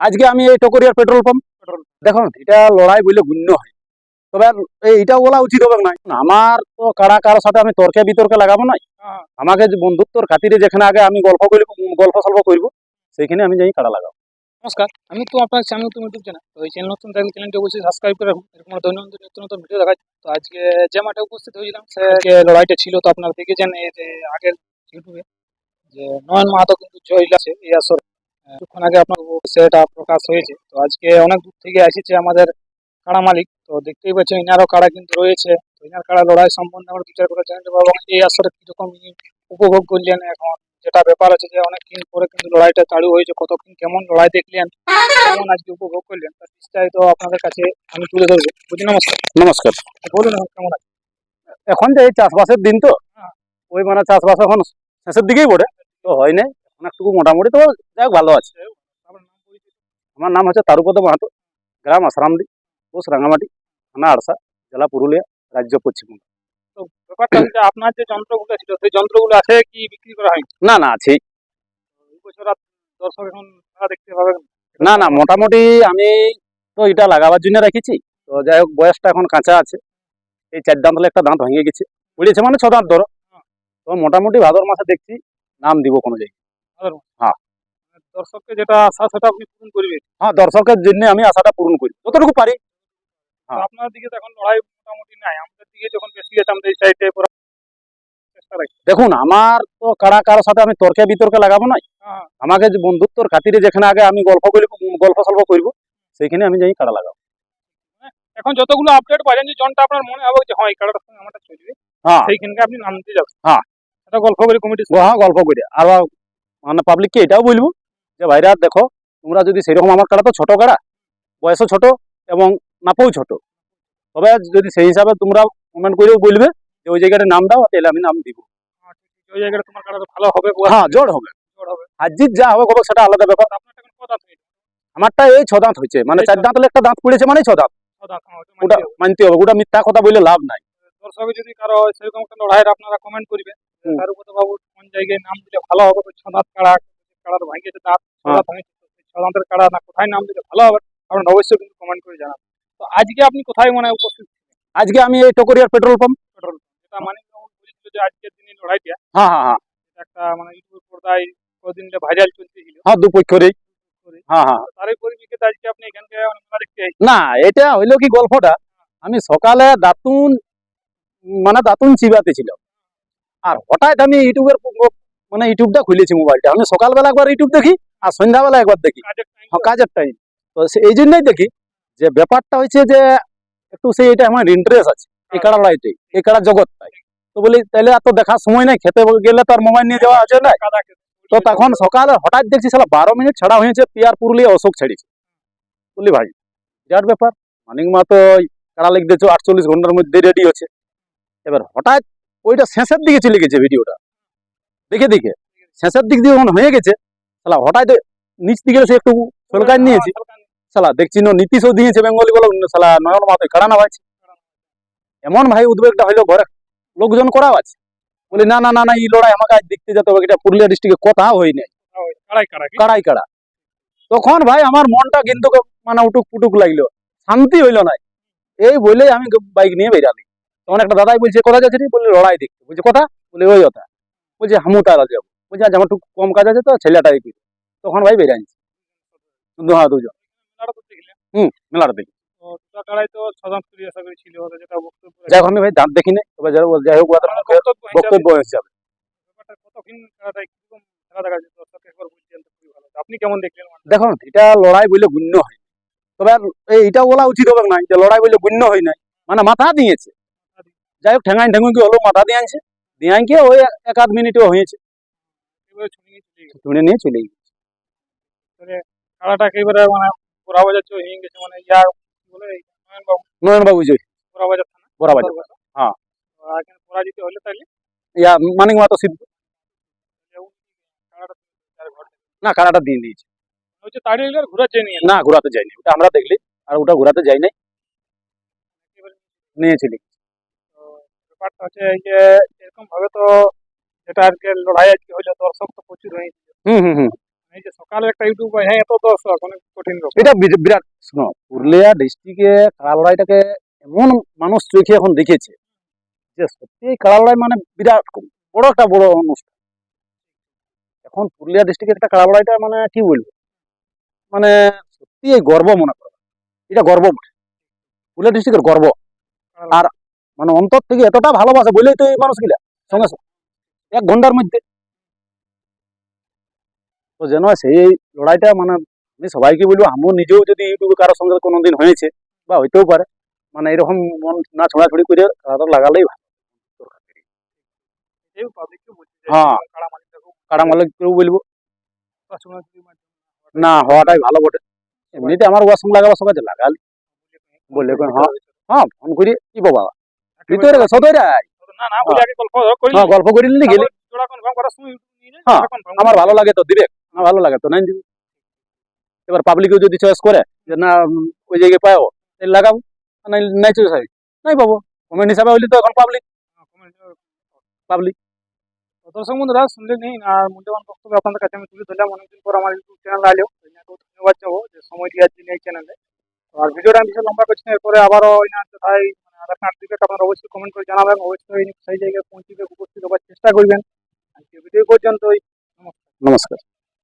আজকে আমি এই টকরিয়ার পেট্রোল পাম্প। দেখুন, এটা লড়াই বলে গণ্য হয়। তবে এই- এটা বলা উচিত হবে না। আমার তো কারা কারোর সাথে আমি তর্কে বিতর্কে লাগাবো না। আমাকে বন্ধুত্বর খাতিরে যেখানে আগে আমি গল্প করব গল্প সল্প করব সেইখানে আমি যাই কারা লাগাবো। নমস্কার, আমি তো আপনার চ্যানেল নতুন ইউটিউব চ্যানেল। তো এই চ্যানেল নতুন থাকলে চ্যানেলটি অবশ্যই সাবস্ক্রাইব করে রাখুন। এরকম দৈনন্দিন নিত্য নতুন ভিডিও দেখা। তো আজকে যে মাঠে উপস্থিত হয়েছিলাম, সে লড়াইটা ছিল, তো আপনারা দেখেছেন এই যে আগের ইউটিউবে যে নয়ন মাহাতো কিন্তু জয় আছে এই আসরে। কিছুক্ষণ আগে আপনার সেটা প্রকাশ হয়েছে। তো আজকে অনেক দূর থেকে এসেছে আমাদের কাড়া মালিক। তো দেখতেই পাচ্ছেন ইনারও কাড়া কিন্তু রয়েছে। তো ইনার কাড়া লড়াই সম্বন্ধে আমরা বিচার করে জানতে পারব এবং এই আসরে কীরকম ইনি উপভোগ করলেন এখন। যেটা ব্যাপার আছে যে অনেকদিন পরে কিন্তু লড়াইটা চালু হয়েছে কতক্ষণ কেমন লড়াই দেখলেন কেমন আজকে উপভোগ করলেন তার বিস্তারিত আপনাদের কাছে আমি তুলে ধরবো। বুঝি নমস্কার। নমস্কার। বলুন কেমন আছে এখন যে এই চাষবাসের দিন তো হ্যাঁ। ওই মানে চাষবাস এখন শেষের দিকেই পড়ে তো হয় নাই। অনেকটুকু মোটামুটি তো যাই হোক ভালো আছে। আমার নাম হচ্ছে তারুপদ মাহাতো গ্রাম আসারামদি পোস্ট রাঙামাটি থানা আড়সা জেলা পুরুলিয়া রাজ্য পশ্চিমবঙ্গ। তো ব্যাপারটা হচ্ছে আপনার যে যন্ত্রগুলো ছিল সেই যন্ত্রগুলো আছে কি বিক্রি করা হয়নি? না না আছে। দর্শক এখন দেখতে পাবেন না। না মোটামুটি আমি তো এটা লাগাবার জন্য রেখেছি। তো যাই হোক বয়সটা এখন কাঁচা আছে। এই চার দাঁত হলে একটা দাঁত ভেঙে গেছে। উড়েছে মানে ছ দাঁত ধরো। তো মোটামুটি ভাদর মাসে দেখছি নাম দিব কোনো জায়গায়। হ্যাঁ। দর্শককে যেটা আশা সেটা আপনি পূরণ করবেন। হ্যাঁ দর্শকের জন্য আমি আশাটা পূরণ করি। যতটুকু পারি। হ্যাঁ। আপনার দিকে তো এখন লড়াই মোটামুটি নাই। আমাদের দিকে যখন বেশি গেছে আমাদের এই সাইডে দেখুন আমার তো কারা কারোর সাথে আমি তর্কে বিতর্কে লাগাবো না হ্যাঁ। আমাকে যে বন্ধুত্বর খাতিরে যেখানে আগে আমি গল্প করব গল্প সল্প করব সেইখানে আমি যাই কারা লাগাবো। এখন যতগুলো আপডেট পাইলেন যে জনটা আপনার মনে হবে যে হ্যাঁ এই কারোর সঙ্গে আমারটা চলবে। হ্যাঁ। সেইখানকে আপনি নাম দিয়ে যাবেন। হ্যাঁ। এটা গল্প করে কমিটি হ্যাঁ গল্প করে। আর মানে পাবলিককে এটাও বলব যে ভাইরা দেখো তোমরা যদি সেরকম আমার কাড়া তো ছোট কাড়া বয়সও ছোট এবং নাপও ছোট। তবে যদি সেই হিসাবে তোমরা কমেন্ট করেও বলবে যে ওই জায়গাটা নাম দাও তাহলে আমি নাম দিব। ওই জায়গাটা তোমার ভালো হবে হ্যাঁ জোর হবে। যা হবে সেটা আলাদা ব্যাপার। আমারটা এই ছ দাঁত হয়েছে মানে চার দাঁত হলে একটা দাঁত পড়েছে মানে ছ দাঁত। হ্যাঁ, ওটা মানতে হবে। ওটা মিথ্যা কথা বলে লাভ নাই। দর্শকে যদি কারও সেরকম লড়াইয়ের আপনারা কমেন্ট। তার উপরে বাবু কোন জায়গায় নাম দিলে ভালো হবে? ওই ছদাঁত কাড়া কাড়ার ভাঙিয়েছে সেই ছদাঁতের কাড়া না কোথায় নাম দিলে ভালো হবে? আপনারা অবশ্যই কিন্তু কমেন্ট করে জানাবেন। তো আজকে আপনি কোথায় মানে উপস্থিত আজকে আমি এই টকরিয়ার পেট্রোল পাম্প। পেট্রোল যেটা মানে বলেছিল যে আজকের দিনে লড়াইটা হ্যাঁ হ্যাঁ হ্যাঁ। একটা মানে ইউটিউব পর্দায় কদিন ভাইরাল চলতেছিল হ্যাঁ দুপক্ষরেই। হ্যাঁ হ্যাঁ। তারই পরিপ্রেক্ষিতে আজকে আপনি এখানকে মানে মেলা দেখতে না এটা হইল কি গল্পটা? আমি সকালে দাতুন মানে দাতুন চিবাতে ছিল আর হঠাৎ আমি ইউটিউবের মানে ইউটিউবটা খুলেছি মোবাইলটা। আমি সকালবেলা একবার ইউটিউব দেখি আর সন্ধ্যাবেলা একবার দেখি। কাজের হ্যাঁ, কাজের টাইম তো এই জন্যই দেখি যে ব্যাপারটা হচ্ছে যে একটু সেই এটা আমার ইন্টারেস্ট আছে। এই কাড়া লড়াইতে এই কাড়া জগৎটাই তো বলি তাহলে এত দেখার সময় নাই খেতে গেলে তো আর মোবাইল নিয়ে যাওয়া আছে না তো তখন সকালে হঠাৎ দেখছি সালা বারো মিনিট ছাড়া হয়েছে পিয়ার পুরুলিয়া অশোক ছেড়েছে বলি ভাই বিরাট ব্যাপার। মানিক মা তো কাড়া লিখ দিয়েছে? আটচল্লিশ ঘণ্টার মধ্যে রেডি হচ্ছে। এবার হঠাৎ ওইটা শেষের দিকে চলে গেছে ভিডিওটা। দেখে দেখে। শেষের দিক দিয়ে যখন হয়ে গেছে সালা হঠাৎ নিচ দিকে সে একটু সরকার নিয়েছি। সালা দেখছি না নীতিশও দিয়েছে বেঙ্গলি বলে সালা নয়ন মাথা কাড়া না ভাইছে? এমন ভাই উদ্বেগটা হইল ঘরে। লোকজন করাও আছে। বলি না না না না এই লড়াই আমাকে আজ দেখতে যেতে হবে এটা পুরুলিয়া ডিস্ট্রিক্টে কথা হয় নাই। ওই কাড়াই কাড়া কাড়াই কাড়া তখন ভাই আমার মনটা কিন্তু মানে উটুক পুটুক লাগল। শান্তি হইল না এই বলে আমি বাইক নিয়ে বেরালি তখন একটা দাদাই বলছে কোথায় যাচ্ছে রে? বলে লড়াই দেখতে। বলছে কথা বলে ওই কথা বলছে হামু তারা যাব বলছে আজ আমার একটু কম কাজ আছে তো ছেলেটাই দিল তখন ভাই বেরাইছি দু হ্যাঁ দুজন। মেলাটা মেলাটা দেখি। যাই হোক ভাই দাঁত তবে যাই হোক- বক্তব্য হিসাবে। আপনি কেমন দেখলেন মানে? দেখুন এটা লড়াই বলে গণ্য হয়। তবে বলা উচিত হবে না যে লড়াই বলে গণ্য হয় নাই। মানে মাথা দিয়েছে। যাই হোক ঠেঙাই ঠেঙুই কি হলো মাথা দিয়ে আনছে। দিয়ে আনকে ওই এক আধ মিনিটও হয়েছে। এবারে ছুটি নিয়ে চলে গেছে। মানে চলে গেছে মানে বলে নয়নবাবু? জয় থানা? হ্যাঁ। পরাজিত হলে তাহলে? ইয়া মানিক মাতো সিদ্ধ। না কারাটা দিয়ে দিয়েছে। হচ্ছে হলে ঘোরা চেয়ে নিয়ে না ঘোরাতে যায়নি। ওটা আমরা দেখলি আর ওটা ঘোরাতে যাই নাই। নিয়ে চলে। গেছে। তো ব্যাপারটা হচ্ছে এই যে এরকম ভাবে তো যেটা আজকে লড়াই আজকে হইল দর্শক তো প্রচুর হয়েছে হুম হুম হুম। এই যে সকালে একটা ইউটিউব হ্যাঁ এত দর্শক অনেক কঠিন এটা বিরাট শোনো পুরুলিয়া ডিস্ট্রিক্টে কাড়া লড়াইটাকে এমন মানুষ চোখে এখন দেখেছে যে সত্যি এই কাড়া লড়াই মানে বিরাট বড় একটা বড় অনুষ্ঠান। এখন পুরুলিয়া ডিস্ট্রিক্টের একটা কাড়া লড়াইটা মানে কি বলব? মানে সত্যি এই গর্ব মনে করো। এটা গর্ব। পুরুলিয়া ডিস্ট্রিক্টের গর্ব। আর মানে অন্তর থেকে এতটা ভালোবাসে বলেই তো এই মানুষগুলা সঙ্গে সঙ্গে। এক ঘণ্টার মধ্যে। তো যেন সেই লড়াইটা মানে আমি সবাইকে বলব আমিও নিজেও যদি ইউটিউবে কারোর সঙ্গে কোনোদিন হয়েছে বা হইতেও পারে মানে এরকম মন না ছড়াছড়ি করে খেলাটা লাগালেই ভালো। হ্যাঁ। কাড়া মালিককেও বলব। না হওয়াটাই ভালো বটে। এমনিতে আমার সঙ্গে লাগাবার সঙ্গে লাগালি। বললে হ্যাঁ। হ্যাঁ ফোন করি কি বাবা তুই তো রে না না বলে গল্প করি হ্যাঁ গল্প করি নিলি গেলি? হ্যাঁ, আমার ভালো লাগে তো দিবে আমার ভালো লাগে তো নাই দিবি এবার পাবলিকও যদি চয়েস করে যে না ওই জায়গায় পাও তাহলে লাগাবো নাই নাই চয়েস হয় নাই পাবো। কমেন্ট হিসাবে হইলে তো এখন পাবলিক হ্যাঁ, পাবলিক দর্শক বন্ধুরা শুনলে নেই আর মূল্যবান বক্তব্য আপনাদের কাছে আমি তুলে ধরলাম। অনেকদিন পর আমার ইউটিউব চ্যানেল আলো ধন্যবাদ যাব যে সময় দেওয়ার জন্য এই চ্যানেলে আর ভিডিওটা আমি লম্বা করছি এরপরে আবারও ওই না আপনার ফিডব্যাক আপনারা অবশ্যই কমেন্ট করে জানাবেন। অবশ্যই সেই জায়গায় পৌঁছে উপস্থিত হওয়ার চেষ্টা করবেন। আজকে ভিডিও পর্যন্তই। নমস্কার।